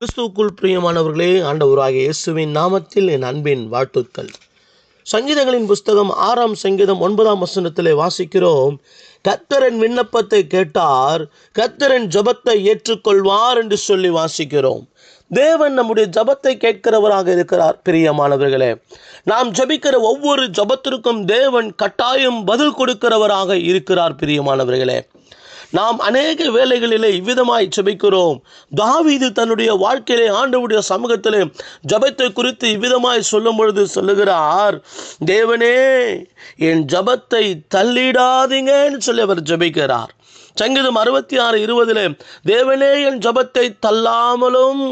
கிறிஸ்துவுக்குள் பிரியமானவர்களே ஆண்டவராகிய இயேசுவின் நாமத்தில் என் அன்பின் வாழ்த்துக்கள். சங்கீதங்களின் புஸ்தகம் ஆறாம் சங்கீதம் ஒன்பதாம் வசனத்திலே வாசிக்கிறோம். கத்தரின் விண்ணப்பத்தை கேட்டார் கத்தரின் ஜபத்தை ஏற்றுக்கொள்வார் என்று சொல்லி வாசிக்கிறோம். தேவன் நம்முடைய ஜபத்தை கேட்கிறவராக இருக்கிறார் பிரியமானவர்களே. நாம் ஜபிக்கிற ஒவ்வொரு ஜபத்திற்கும் தேவன் கட்டாயம் பதில் கொடுக்கிறவராக இருக்கிறார் பிரியமானவர்களே. நாம் அநேக வேலைகளிலே இவ்விதமாய் ஜெபிக்கிறோம். தாவீது தன்னுடைய வாழ்க்கையிலே ஆண்டவுடைய சமூகத்திலே ஜபத்தை குறித்து இவ்விதமாய் சொல்லும் பொழுது சொல்லுகிறார் தேவனே என் ஜபத்தை தள்ளிடாதீங்கன்னு சொல்லி அவர் ஜெபிக்கிறார். சங்கீதம் அறுபத்தி ஆறு இருபதிலே தேவனே என் ஜபத்தை தள்ளாமலும்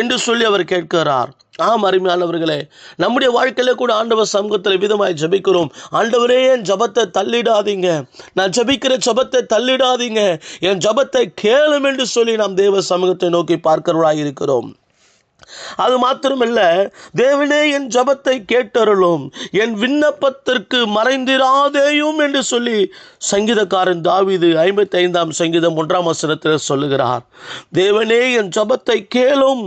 என்று சொல்லி அவர் கேட்கிறார். ஆம் அருமையானவர்களே நம்முடைய வாழ்க்கையில் கூட ஆண்டவர் சமூகத்தில் விதமாய் ஜபிக்கிறோம். ஆண்டவரே என் ஜபத்தை தள்ளிடாதீங்க. நான் ஜபிக்கிற ஜபத்தை தள்ளிடாதீங்க. என் ஜபத்தை கேளும் என்று சொல்லி நாம் தேவ சமூகத்தை நோக்கி பார்க்கிறவராக இருக்கிறோம். அது மாத்திரமல்ல தேவனே என் ஜபத்தை கேட்டருளும் என் விண்ணப்பத்திற்கு மறைந்திராதேயும் என்று சொல்லி சங்கீதக்காரன் தாவிது ஐம்பத்தி ஐந்தாம் சங்கீதம் ஒன்றாம் வசனத்தில் சொல்லுகிறார் தேவனே என் ஜபத்தை கேளும்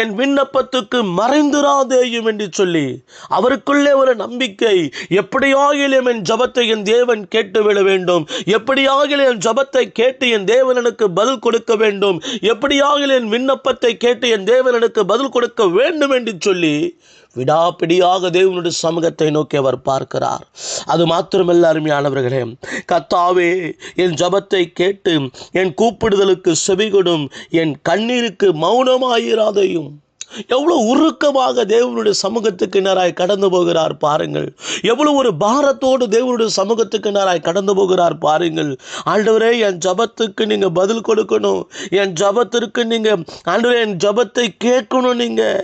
என் விண்ணப்பத்துக்கு மறைந்திராதேயும் என்று சொல்லி அவருக்குள்ளே ஒரு நம்பிக்கை எப்படியாகிலும் என் ஜபத்தை என் தேவன் கேட்டுவிட வேண்டும் எப்படியாகிலும் என் ஜபத்தை கேட்டு என் தேவன் எனக்கு பதில் கொடுக்க வேண்டும் எப்படியாகிலும் என் விண்ணப்பத்தை கேட்டு என் தேவன் எனக்கு பதில் கொடுக்க வேண்டும் என்று சொல்லி விடாப்பிடியாக தேவனுடைய சமூகத்தை நோக்கி அவர் பார்க்கிறார். அது மாத்திரமல்ல அருமையானவர்களே. கத்தாவே என் ஜபத்தை கேட்டு என் கூப்பிடுதலுக்கு செவிகொடும் என் கண்ணீருக்கு மௌனமாயிராதையும். எவ்வளோ உருக்கமாக தேவனுடைய சமூகத்துக்கு நேராய் கடந்து போகிறார் பாருங்கள். எவ்வளோ ஒரு பாரத்தோடு தேவனுடைய சமூகத்துக்கு நேராய் கடந்து போகிறார் பாருங்கள். ஆண்டவரே என் ஜபத்துக்கு நீங்கள் பதில் கொடுக்கணும். என் ஜபத்திற்கு நீங்கள் ஆண்டவரே என் ஜபத்தை கேட்கணும் நீங்கள்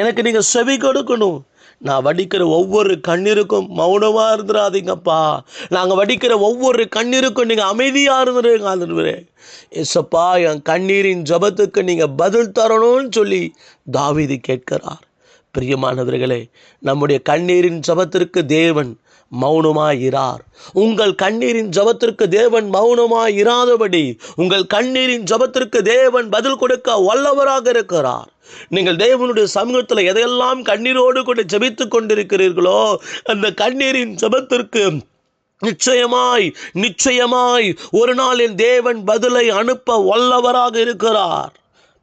எனக்கு நீங்கள் செவி கொடுக்கணும். நான் வடிக்கிற ஒவ்வொரு கண்ணீருக்கும் மௌனமாக இருந்துடாதீங்கப்பா நாங்கள் வடிக்கிற ஒவ்வொரு கண்ணீருக்கும் நீங்கள் அமைதியாக இருந்துருங்க ஆண்டவரே. எஸ்ப்பா என் கண்ணீரின் ஜபத்துக்கு நீங்கள் பதில் தரணும்னு சொல்லி தாவிதி கேட்கிறார். பிரியமானவர்களே நம்முடைய கண்ணீரின் ஜபத்திற்கு தேவன் மௌனமாயிரார் உங்கள் கண்ணீரின் ஜபத்திற்கு தேவன் மௌனமாய் இராதபடி உங்கள் கண்ணீரின் ஜபத்திற்கு தேவன் பதில் கொடுக்க வல்லவராக இருக்கிறார். நீங்கள் தேவனுடைய சமூகத்தில் எதையெல்லாம் கண்ணீரோடு கொண்டு ஜெபித்து கொண்டிருக்கிறீர்களோ அந்த கண்ணீரின் ஜபத்திற்கு நிச்சயமாய் நிச்சயமாய் ஒரு நாள் என் தேவன் பதிலை அனுப்ப வல்லவராக இருக்கிறார்.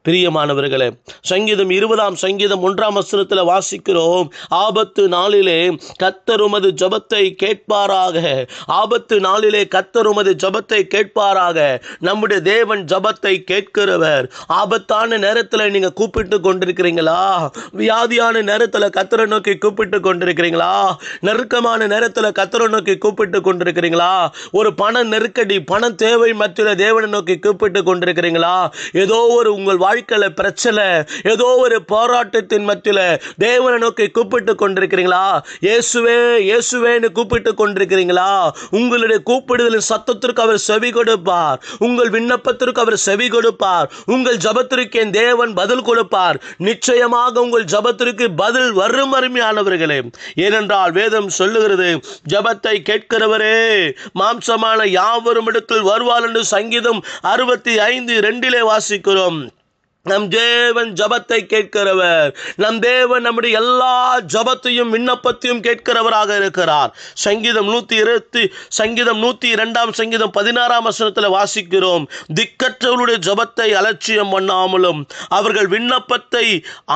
பிரியமானவர்களே சங்கீதம் இருபதாம் சங்கீதம் ஒன்றாம் வசனத்தில் வாசிக்கிறோம். ஆபத்து நாளிலே கத்தருமது ஜபத்தை கேட்பாராக. ஆபத்து நாளிலே கத்தருமது ஜபத்தை கேட்பாராக. நம்முடைய தேவன் ஜபத்தை கேட்கிறவர். ஆபத்தான நேரத்தில் நீங்கள் கூப்பிட்டு கொண்டிருக்கிறீங்களா? வியாதியான நேரத்தில் கத்தரை நோக்கி கூப்பிட்டு கொண்டிருக்கிறீங்களா? நெருக்கமான நேரத்தில் கத்தரை நோக்கி கூப்பிட்டு கொண்டிருக்கிறீங்களா? ஒரு பண நெருக்கடி பண தேவை மத்தியில் தேவனை நோக்கி கூப்பிட்டு கொண்டிருக்கிறீங்களா? ஏதோ ஒரு உங்கள் வாழ்க்கையில் பிரச்சனை. ஏதோ ஒரு போராட்டத்தின் மத்தியில் தேவனை நோக்கி கூப்பிட்டு கொண்டிருக்கிறீங்களா? இயேசுவே இயேசுவேன்னு கூப்பிட்டு கொண்டிருக்கிறீங்களா? உங்களுடைய கூப்பிடுதலின் சத்தத்திற்கு அவர் செவி கொடுப்பார். உங்கள் விண்ணப்பத்திற்கு அவர் செவி கொடுப்பார். உங்கள் ஜபத்திற்கு என் தேவன் பதில் கொடுப்பார். நிச்சயமாக உங்கள் ஜபத்திற்கு பதில் வரும் அருமையானவர்களே. ஏனென்றால் வேதம் சொல்லுகிறது ஜபத்தை கேட்கிறவரே மாம்சமான யாவரும் இடத்தில் வருவார் என்று சங்கீதம் அறுபத்தி ஐந்து ரெண்டிலே வாசிக்கிறோம். நம் தேவன் ஜபத்தை கேட்கிறவர். நம் தேவன் நம்முடைய எல்லா ஜபத்தையும் விண்ணப்பத்தையும் கேட்கிறவராக இருக்கிறார். சங்கீதம் நூற்றி இருபத்தி சங்கீதம் நூற்றி இரண்டாம் சங்கீதம் பதினாறாம் வசனத்தில் வாசிக்கிறோம். திக்கற்றவர்களுடைய ஜபத்தை அலட்சியம் பண்ணாமலும் அவர்கள் விண்ணப்பத்தை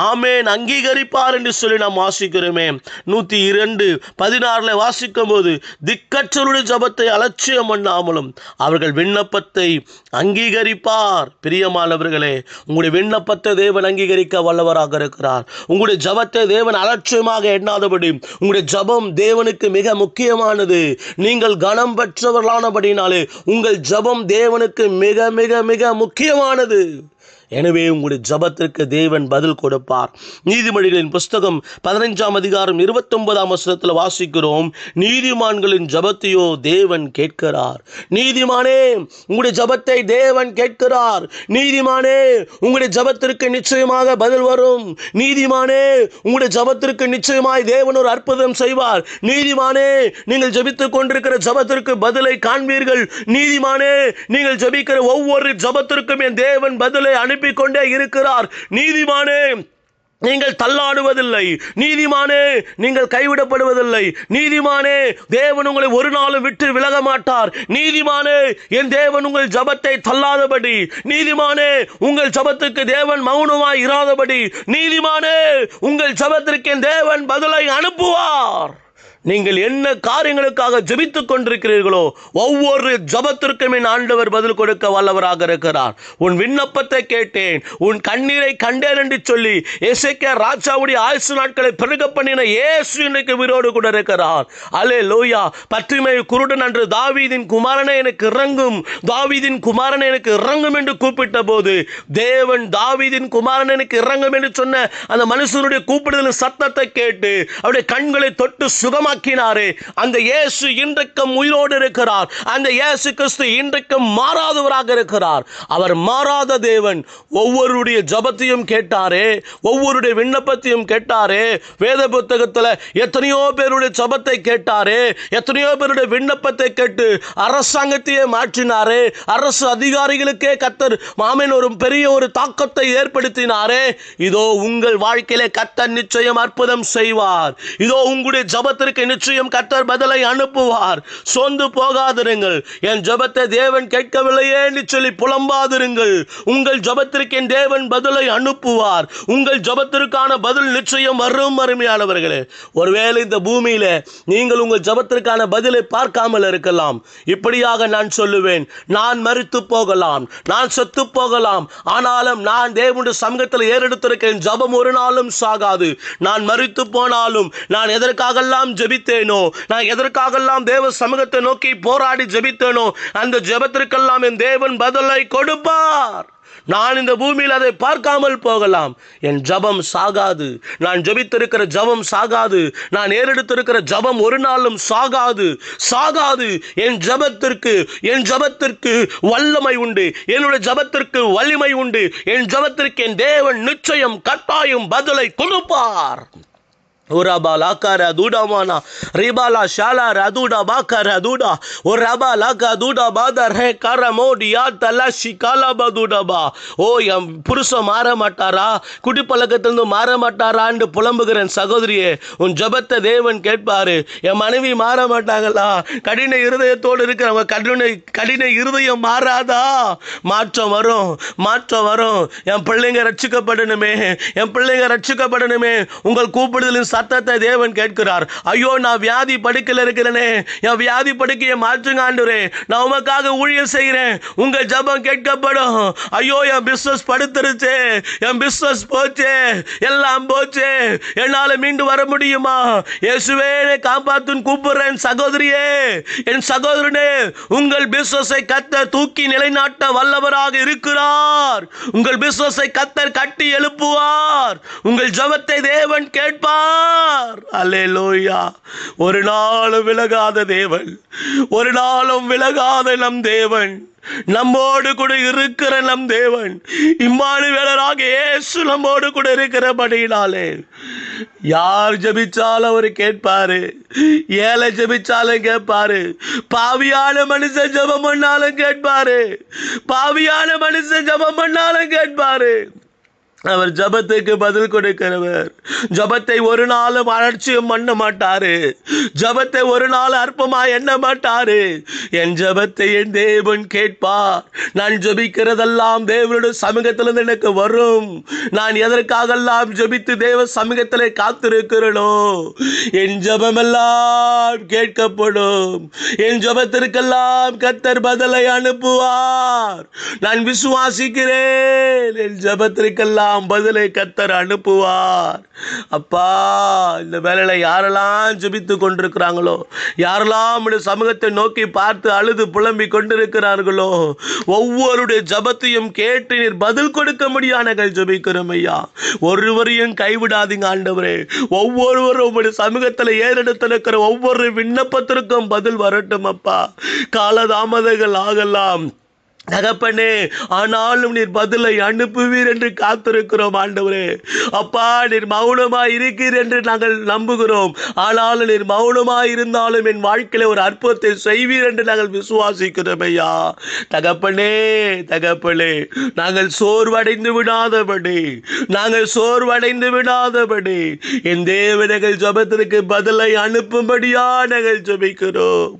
ஆமேன் அங்கீகரிப்பார் என்று சொல்லி நாம் வாசிக்கிறோமே. நூற்றி இரண்டு பதினாறில் வாசிக்கும் போது திக்கற்றவருடைய ஜபத்தை அலட்சியம் பண்ணாமலும் அவர்கள் விண்ணப்பத்தை அங்கீகரிப்பார். பிரியமானவர்களே உங்களுடைய விண்ணப்பத்தை தேவன் அங்கீகரிக்க வல்லவராக இருக்கிறார். உங்களுடைய ஜபத்தை தேவன் அலட்சியமாக எண்ணாதபடி உங்களுடைய ஜபம் தேவனுக்கு மிக முக்கியமானது. நீங்கள் கனம் பெற்றவர்களானபடினாலே உங்கள் ஜபம் தேவனுக்கு மிக மிக மிக முக்கியமானது. எனவே உங்களுடைய ஜபத்திற்கு தேவன் பதில் கொடுப்பார். நீதிமொழிகளின் புஸ்தகம் பதினைஞ்சாம் அதிகாரம் இருபத்தொன்பதாம் வசனத்தில் வாசிக்கிறோம். நீதிமான்களின் ஜபத்தையோ தேவன் கேட்கிறார். நீதிமானே உங்களுடைய ஜபத்தை தேவன் கேட்கிறார். நீதிமானே உங்களுடைய ஜபத்திற்கு நிச்சயமாக பதில் வரும். நீதிமானே உங்களுடைய ஜபத்திற்கு நிச்சயமாய் தேவன் ஒரு அற்புதம் செய்வார். நீதிமானே நீங்கள் ஜபித்துக் கொண்டிருக்கிற ஜபத்திற்கு பதிலை காண்பீர்கள். நீதிமானே நீங்கள் ஜபிக்கிற ஒவ்வொரு ஜபத்திற்கும் என் தேவன் பதிலை அனுப்பி எழுப்பிக் கொண்டே இருக்கிறார். நீதிமானே நீங்கள் தள்ளாடுவதில்லை. நீதிமானே நீங்கள் கைவிடப்படுவதில்லை. நீதிமானே தேவன் உங்களை ஒரு நாளும் விட்டு விலக மாட்டார் நீதிமானே என் தேவன் உங்கள் ஜபத்தை தள்ளாதபடி. நீதிமானே உங்கள் ஜபத்துக்கு தேவன் மௌனமாய் இராதபடி. நீதிமானே உங்கள் ஜபத்திற்கு என் தேவன் பதிலை அனுப்புவார். நீங்கள் என்ன காரியங்களுக்காக ஜபித்துக் கொண்டிருக்கிறீர்களோ ஒவ்வொரு ஜபத்திற்கும் என் ஆண்டவர் பதில் கொடுக்க வல்லவராக இருக்கிறார். உன் விண்ணப்பத்தை கேட்டேன். உன் கண்ணீரை கண்டேன் என்று சொல்லி எசேக்கியா ராஜாவுடைய ஆயுசு நாட்களை பெருக பண்ணின இயேசு இன்றைக்கு உயிரோடு கூட இருக்கிறார். அலே லோயா பற்றிமை குருடன் அன்று தாவீதின் குமாரனை எனக்கு இறங்கும். தாவீதின் குமாரனை எனக்கு இறங்கும் என்று கூப்பிட்ட போது தேவன் தாவீதின் குமாரன் எனக்கு இறங்கும் என்று சொன்ன அந்த மனுஷனுடைய கூப்பிடுதலின் சத்தத்தை கேட்டு அவருடைய கண்களை தொட்டு சுகமாக்கினாரே அந்த இயேசு இன்றைக்கும் உயிரோடு இருக்கிறார். அந்த இயேசு கிறிஸ்து இன்றைக்கும் மாறாதவராக இருக்கிறார். அவர் மாறாத தேவன். ஒவ்வொருடைய ஜபத்தையும் கேட்டாரே. ஒவ்வொருடைய விண்ணப்பத்தையும் கேட்டாரே. வேத புத்தகத்தில் எத்தனையோ பேருடைய ஜபத்தை கேட்டாரே. எத்தனையோ பேருடைய விண்ணப்பத்தை கேட்டு அரசாங்கத்தையே மாற்றினாரே. அரசு அதிகாரிகளுக்கே கத்தர் மாமன் ஒரு பெரிய ஒரு தாக்கத்தை ஏற்படுத்தினாரே. இதோ உங்கள் வாழ்க்கையிலே கத்தர் நிச்சயம் அற்புதம் செய்வார். இதோ உங்களுடைய ஜபத்திற்கு நிச்சயம் கத்தர் பதிலை அனுப்புவார். சோர்ந்து போகாதிருங்கள். என் ஜபத்தை தேவன் கேட்கவில்லையே என்று சொல்லி புலம்பாதிருங்கள். உங்கள் ஜபத்திற்கு என் தேவன் பதிலை அனுப்புவார். உங்கள் ஜபத்திற்கான பதில் நிச்சயம் வரும் அருமையானவர்களே. ஒருவேளை இந்த பூமியில நீங்கள் உங்கள் ஜபத்திற்கான பதிலை பார்க்காமல் இருக்கலாம். இப்படியாக நான் சொல்லுவேன் நான் மறித்து போகலாம் நான் செத்து போகலாம். ஆனாலும் நான் தேவனுடைய சமூகத்தில் ஏறெடுத்திருக்கேன் ஜபம் ஒரு நாளும் சாகாது. நான் மறித்து போனாலும் நான் எதற்காகெல்லாம் ஜெபித்தேனோ? நான் எதற்காகெல்லாம் தேவ சமூகத்தை நோக்கி போராடி ஜெபித்தேனோ அந்த ஜெபத்திற்கெல்லாம் என் தேவன் பதிலை கொடுப்பார். நான் இந்த பூமியில் அதை பார்க்காமல் போகலாம். என் ஜபம் சாகாது. நான் ஜெபித்திருக்கிற ஜபம் சாகாது. நான் ஏறெடுத்திருக்கிற ஜபம் ஒரு நாளும் சாகாது. சாகாது. என் ஜபத்திற்கு என் ஜபத்திற்கு வல்லமை உண்டு. என்னுடைய ஜபத்திற்கு வலிமை உண்டு. என் ஜபத்திற்கு என் தேவன் நிச்சயம் கட்டாயம் பதிலை கொடுப்பார். Uraba laka raduda mana ribala shala raduda baka raduda uraba laka duda bada re karamodi ya காலா shikala baduda ba ஓ என் புருஷன் மாற மாட்டாரா? குடிப்பழக்கத்திலிருந்து மாற மாட்டாரான்னு புலம்புகிறேன் சகோதரியே. உன் ஜபத்தை தேவன் கேட்பாரு. என் மனைவி மாற மாட்டாங்களா? கடின இருதயத்தோடு இருக்கிறவங்க கடின கடின இருதயம் மாறாதா? மாற்றம் வரும் மாற்றம் வரும். என் பிள்ளைங்க ரட்சிக்கப்படணுமே என் பிள்ளைங்க ரட்சிக்கப்படணுமே. உங்கள் கூப்பிடுதலின் சத்தத்தை தேவன் கேட்கிறார். ஐயோ நான் வியாதி படுக்கையில் இருக்கிறேனே. என் வியாதி படுக்கையை மாற்றுங்க ஆண்டுரே நான் உமக்காக ஊழியம் செய்கிறேன். உங்கள் ஜபம் கேட்கப்படும். ஐயோ என் பிஸ்னஸ் படுத்துருச்சு. என் பிஸ்னஸ் போச்சு. எல்லாம் போச்சு. என்னால் மீண்டு வர முடியுமா? இயேசுவே காப்பாத்துன்னு கூப்பிடுறேன் சகோதரியே. என் சகோதரனே உங்கள் பிஸ்னஸை கத்த தூக்கி நிலைநாட்ட வல்லவராக இருக்கிறார். உங்கள் பிஸ்னஸை கத்தர் கட்டி எழுப்புவார். உங்கள் ஜபத்தை தேவன் கேட்பார். அல்லேலூயா. ஒரு நாளும் விலகாத தேவன். ஒரு நாளும் விலகாத நம் தேவன். நம்மோடு கூட இருக்கிற நம் தேவன். இம்மானுவேலராக இயேசு நம்மோடு கூட இருக்கிறபடியினாலே. யார் ஜெபிச்சாலும் அவர் கேட்பாரு. ஏழை ஜெபிச்சாலும் கேட்பாரு. பாவியான மனுஷன் ஜெபம் பண்ணாலும் கேட்பாரு. பாவியான மனுஷன் ஜெபம் பண்ணாலும் கேட்பாரு. அவர் ஜபத்துக்கு பதில் கொடுக்கிறவர். ஜபத்தை ஒரு நாளும் அலட்சியம் பண்ண மாட்டாரு. ஜபத்தை ஒரு நாள் அற்பமா எண்ண மாட்டாரு. என் ஜபத்தை என் தேவன் கேட்பார். நான் ஜபிக்கிறதெல்லாம் தேவனுடைய சமூகத்திலிருந்து எனக்கு வரும். நான் எதற்காகெல்லாம் ஜபித்து தேவ சமூகத்தில் காத்திருக்கிறனோ என் ஜபமெல்லாம் கேட்கப்படும். என் ஜபத்திற்கெல்லாம் கத்தர் பதிலை அனுப்புவார். நான் விசுவாசிக்கிறேன். என் ஜபத்திற்கெல்லாம் பதிலை கத்தர் அனுப்புவார். அப்பா இந்த வேலையில யாரெல்லாம் ஜபித்து கொண்டிருக்கிறாங்களோ யாரெல்லாம் நம்முடைய சமூகத்தை நோக்கி பார்த்து அழுது புலம்பிக் கொண்டிருக்கிறார்களோ ஒவ்வொருடைய ஜபத்தையும் கேட்டு நீர் பதில் கொடுக்க முடியானங்கள் ஜபிக்கிறோம் ஐயா. ஒருவரையும் கைவிடாதீங்க ஆண்டவரே. ஒவ்வொருவரும் உங்களுடைய சமூகத்தில் ஏறெடுத்திருக்கிற ஒவ்வொரு விண்ணப்பத்திற்கும் பதில் வரட்டும் அப்பா. காலதாமதங்கள் ஆகலாம். தகப்பனே ஆனாலும் நீர் பதிலை அனுப்புவீர் என்று காத்திருக்கிறோம் ஆண்டவரே. அப்பா நீர் மௌனமாய் இருக்கிறீர் என்று நாங்கள் நம்புகிறோம். ஆனாலும் நீர் மௌனமாய் இருந்தாலும் என் வாழ்க்கையில ஒரு அற்புதத்தை செய்வீர் என்று நாங்கள் விசுவாசிக்கிறோம் ஐயா. தகப்பனே தகப்பனே நாங்கள் சோர்வடைந்து விடாதபடி நாங்கள் சோர்வடைந்து விடாதபடி என் தேவனங்கள் ஜபத்திற்கு பதிலை அனுப்பும்படியா நாங்கள் ஜபிக்கிறோம்.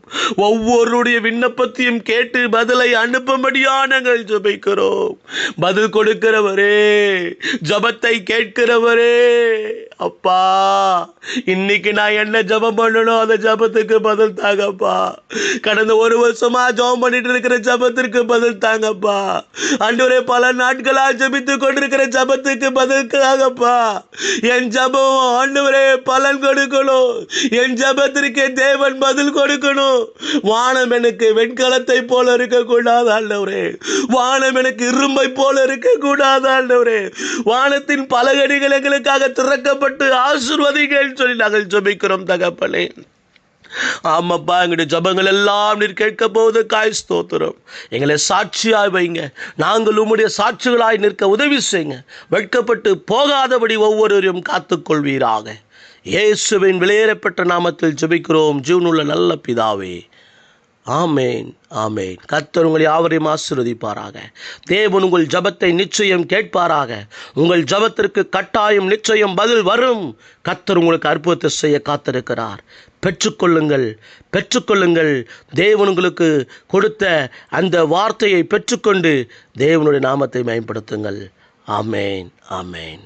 ஒவ்வொருடைய விண்ணப்பத்தையும் கேட்டு பதிலை அனுப்பும்படி அனுப்பும்படியா நாங்கள் ஜபிக்கிறோம். பதில் கொடுக்கிறவரே ஜபத்தை கேட்கிறவரே. அப்பா இன்னைக்கு நான் என்ன ஜபம் பண்ணணும் அந்த ஜபத்துக்கு பதில் தாங்கப்பா. கடந்த ஒரு வருஷமா ஜபம் பண்ணிட்டு இருக்கிற ஜபத்திற்கு பதில் தாங்கப்பா. அன்றுவரை பல நாட்களாக ஜபித்து கொண்டிருக்கிற ஜபத்துக்கு பதில் தாங்கப்பா. என் ஜபம் ஆண்டவரே பலன் கொடுக்கணும். என் ஜபத்திற்கு தேவன் பதில் கொடுக்கணும். வானம் எனக்கு வெண்கலத்தை போல இருக்கக்கூடாது ஆண்டவரே. வானம் எனக்கு இரும்பை போல இருக்கக்கூடாது ஆண்டவரே. வானத்தின் பலகடிகள் எங்களுக்காக திறக்கப்பட்ட ஆசிர்வதிகள் சொல்லி நாங்கள் ஜபிக்கிறோம் தகப்பனே. ஆமாப்பா எங்களுடைய ஜபங்கள் எல்லாம் நீர் கேட்க போது காய் ஸ்தோத்திரம். எங்களை சாட்சியாய் வைங்க. நாங்கள் உம்முடைய சாட்சிகளாய் நிற்க உதவி செய்யுங்க. வெட்கப்பட்டு போகாதபடி ஒவ்வொருவரையும் காத்துக்கொள்வீராக. இயேசுவின் வெளியேறப்பட்ட நாமத்தில் ஜெபிக்கிறோம். ஜீவனுள்ள நல்ல பிதாவே. ஆமேன் ஆமேன். கத்தர் உங்களை யாவரையும் ஆசிர்வதிப்பாராக. தேவன் உங்கள் ஜபத்தை நிச்சயம் கேட்பாராக. உங்கள் ஜபத்திற்கு கட்டாயம் நிச்சயம் பதில் வரும். கத்தர் உங்களுக்கு அற்புதத்தை செய்ய காத்திருக்கிறார். பெற்றுக்கொள்ளுங்கள் பெற்றுக்கொள்ளுங்கள். தேவன் உங்களுக்கு கொடுத்த அந்த வார்த்தையை பெற்றுக்கொண்டு தேவனுடைய நாமத்தை மேம்படுத்துங்கள் ஆமேன் ஆமேன்.